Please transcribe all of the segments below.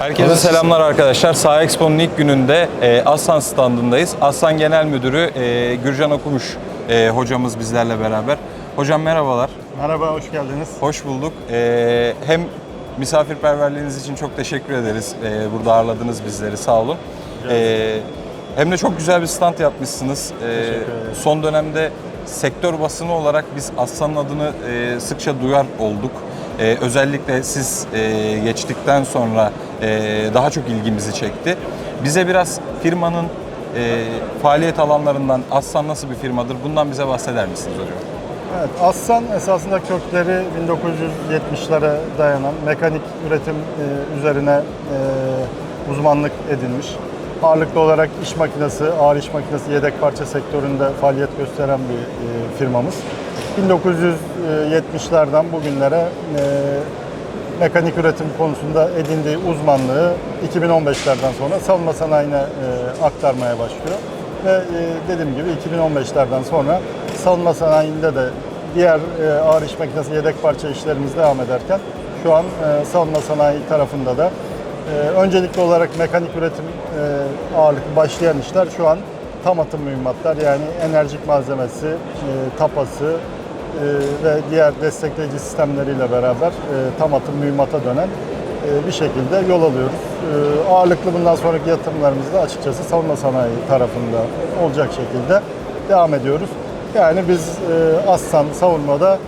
Herkese selamlar arkadaşlar. Sağ Expo'nun ilk gününde e, Aslan standındayız. Aslan Genel Müdürü e, Gürcan Okumuş e, hocamız bizlerle beraber. Hocam merhabalar. Merhaba, hoş geldiniz. Hoş bulduk. E, hem misafirperverliğiniz için çok teşekkür ederiz. E, burada ağırladınız bizleri. Sağ olun. E, hem de çok güzel bir stand yapmışsınız. E, son dönemde sektör basını olarak biz Aslan'ın adını e, sıkça duyar olduk. E, özellikle siz e, geçtikten sonra daha çok ilgimizi çekti. Bize biraz firmanın e, faaliyet alanlarından Aslan nasıl bir firmadır? Bundan bize bahseder misiniz hocam? Evet, Aslan esasında kökleri 1970'lere dayanan mekanik üretim e, üzerine e, uzmanlık edinmiş. Ağırlıklı olarak iş makinesi, ağır iş makinesi, yedek parça sektöründe faaliyet gösteren bir e, firmamız. 1970'lerden bugünlere e, mekanik üretim konusunda edindiği uzmanlığı 2015'lerden sonra savunma sanayine e, aktarmaya başlıyor. Ve e, dediğim gibi 2015'lerden sonra savunma sanayinde de diğer e, ağır iş makinesi yedek parça işlerimiz devam ederken şu an e, savunma sanayi tarafında da e, öncelikli olarak mekanik üretim e, ağırlıklı başlayan işler şu an tam atım mühimmatlar yani enerjik malzemesi, e, tapası, ve diğer destekleyici sistemleriyle beraber e, tam atım mühimmata dönen e, bir şekilde yol alıyoruz. E, ağırlıklı bundan sonraki yatırımlarımız da açıkçası savunma sanayi tarafında olacak şekilde devam ediyoruz. Yani biz e, Aslan savunmada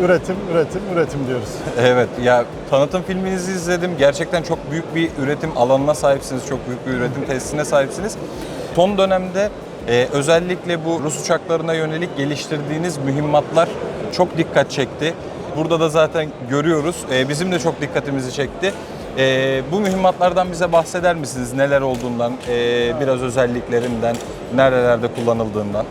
üretim, üretim, üretim diyoruz. Evet ya tanıtım filminizi izledim. Gerçekten çok büyük bir üretim alanına sahipsiniz. Çok büyük bir üretim tesisine sahipsiniz. Son dönemde e, özellikle bu Rus uçaklarına yönelik geliştirdiğiniz mühimmatlar çok dikkat çekti. Burada da zaten görüyoruz. E, bizim de çok dikkatimizi çekti. E, bu mühimmatlardan bize bahseder misiniz? Neler olduğundan, e, biraz özelliklerinden, nerelerde kullanıldığından?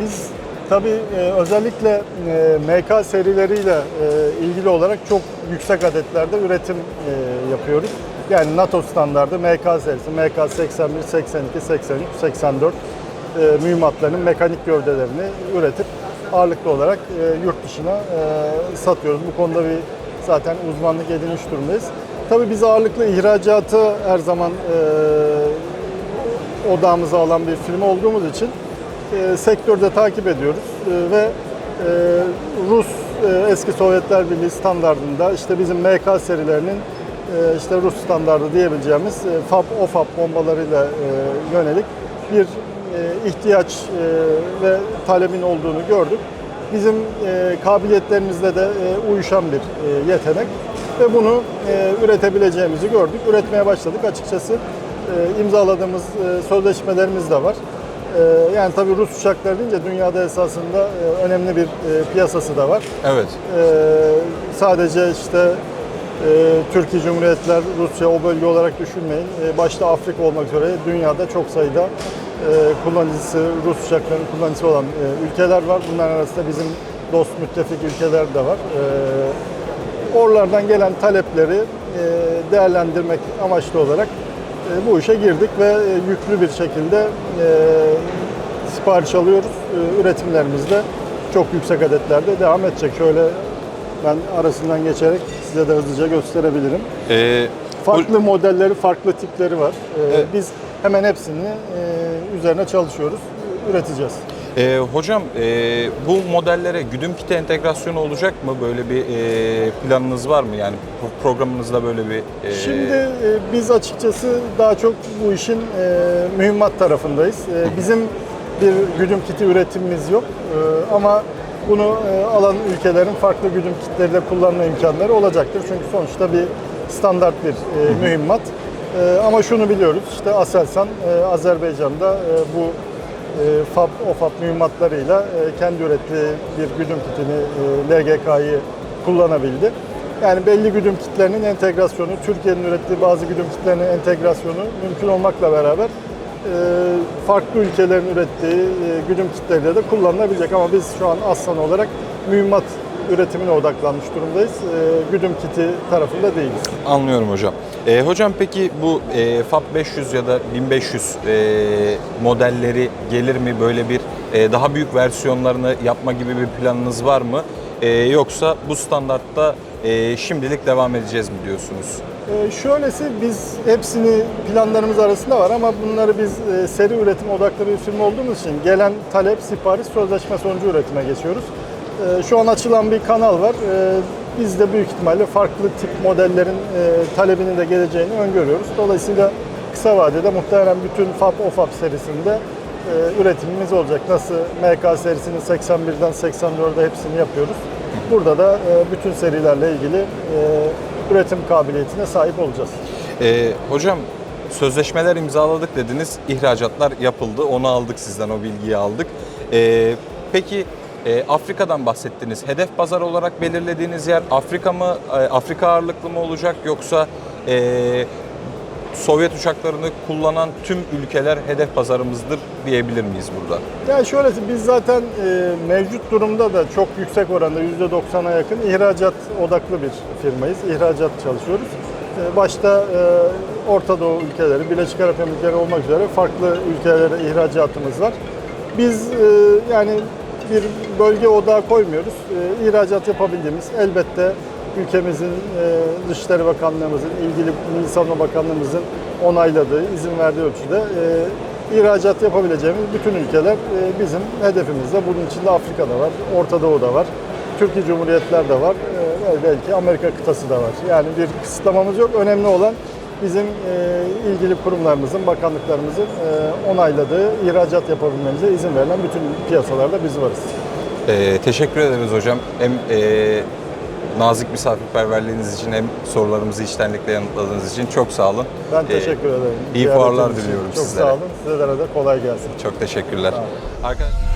Biz tabii e, özellikle e, MK serileriyle e, ilgili olarak çok yüksek adetlerde üretim e, yapıyoruz. Yani NATO standardı MK serisi, MK 81, 82, 83, 84 e, mühimmatlarının mekanik gövdelerini üretip ağırlıklı olarak e, yurt dışına e, satıyoruz. Bu konuda bir zaten uzmanlık edinmiş durumdayız. Tabii biz ağırlıklı ihracatı her zaman e, odağımıza alan bir firma olduğumuz için e, sektörde takip ediyoruz ve Rus eski Sovyetler Birliği standartında işte bizim MK serilerinin işte Rus standardı diyebileceğimiz e, FAB, bombalarıyla yönelik bir ihtiyaç e, ve talebin olduğunu gördük. Bizim e, kabiliyetlerimizle de e, uyuşan bir e, yetenek ve bunu e, üretebileceğimizi gördük. Üretmeye başladık açıkçası. E, imzaladığımız e, sözleşmelerimiz de var. E, yani tabii Rus uçakları deyince dünyada esasında e, önemli bir e, piyasası da var. Evet. E, sadece işte e, Türkiye Cumhuriyetler, Rusya o bölge olarak düşünmeyin. E, başta Afrika olmak üzere dünyada çok sayıda e, kullanıcısı, Rus uçaklarının kullanıcısı olan e, ülkeler var. Bunların arasında bizim dost müttefik ülkeler de var. E, oralardan gelen talepleri e, değerlendirmek amaçlı olarak e, bu işe girdik ve e, yüklü bir şekilde e, sipariş alıyoruz. E, Üretimlerimiz de çok yüksek adetlerde devam edecek. Şöyle ben arasından geçerek size de hızlıca gösterebilirim. E, Farklı modelleri, farklı tipleri var. E, Evet. Biz hemen hepsini e, üzerine çalışıyoruz, üreteceğiz. Ee, hocam e, bu modellere güdüm kiti entegrasyonu olacak mı? Böyle bir e, planınız var mı? Yani pro- programınızda böyle bir... e, Şimdi e, biz açıkçası daha çok bu işin e, mühimmat tarafındayız. E, bizim bir güdüm kiti üretimimiz yok E, ama bunu e, alan ülkelerin farklı güdüm kitleriyle kullanma imkanları olacaktır. Çünkü sonuçta bir standart bir e, mühimmat. E, ama şunu biliyoruz, işte Aselsan e, Azerbaycan'da e, bu e, FAB, OFAB mühimmatlarıyla e, kendi ürettiği bir güdüm kitini, e, LGK'yı kullanabildi. Yani belli güdüm kitlerinin entegrasyonu, Türkiye'nin ürettiği bazı güdüm kitlerinin entegrasyonu mümkün olmakla beraber e, farklı ülkelerin ürettiği e, güdüm kitleriyle de kullanılabilecek. Ama biz şu an Aslan olarak mühimmat üretimine odaklanmış durumdayız. E, güdüm kiti tarafında değiliz. Anlıyorum hocam. E, hocam peki bu e, FAB 500 ya da 1500 e, modelleri gelir mi? Böyle bir e, daha büyük versiyonlarını yapma gibi bir planınız var mı? E, yoksa bu standartta e, şimdilik devam edeceğiz mi diyorsunuz? Ee, şöylesi biz hepsini planlarımız arasında var ama bunları biz e, seri üretim odaklı bir firma olduğumuz için gelen talep, sipariş, sözleşme sonucu üretime geçiyoruz. Ee, şu an açılan bir kanal var. Ee, biz de büyük ihtimalle farklı tip modellerin e, talebinin de geleceğini öngörüyoruz. Dolayısıyla kısa vadede muhtemelen bütün FAB, OFAB serisinde e, üretimimiz olacak. Nasıl MK serisinin 81'den 84'e hepsini yapıyoruz. Burada da e, bütün serilerle ilgili e, üretim kabiliyetine sahip olacağız. E, hocam sözleşmeler imzaladık dediniz, ihracatlar yapıldı, onu aldık sizden, o bilgiyi aldık. E, peki e, Afrika'dan bahsettiniz. Hedef pazar olarak belirlediğiniz yer Afrika mı, e, Afrika ağırlıklı mı olacak yoksa e, Sovyet uçaklarını kullanan tüm ülkeler hedef pazarımızdır diyebilir miyiz burada? Yani şöylesi biz zaten e, mevcut durumda da çok yüksek oranda %90'a yakın ihracat odaklı bir firmayız. İhracat çalışıyoruz. E, başta e, Orta Doğu ülkeleri, Birleşik Arap Emirlikleri olmak üzere farklı ülkelere ihracatımız var. Biz e, yani bir bölge odağı koymuyoruz. E, ihracat yapabildiğimiz elbette ülkemizin e, Dışişleri Bakanlığımızın, ilgili Milli Savunma Bakanlığımızın onayladığı, izin verdiği ölçüde e, ihracat yapabileceğimiz bütün ülkeler e, bizim hedefimizde. Bunun içinde Afrika'da var, Orta Doğu'da var, Türkiye Cumhuriyetler de var e, belki Amerika kıtası da var. Yani bir kısıtlamamız yok. Önemli olan bizim e, ilgili kurumlarımızın, bakanlıklarımızın e, onayladığı ihracat yapabilmemize izin verilen bütün piyasalarda biz varız. E, teşekkür ederiz hocam. Hem e, nazik misafirperverliğiniz için hem sorularımızı içtenlikle yanıtladığınız için çok sağ olun. Ben E, teşekkür ederim. iyi fuarlar diliyorum Çok sizlere. sağ olun. Sizlere de kolay gelsin. Çok teşekkürler. Arkadaşlar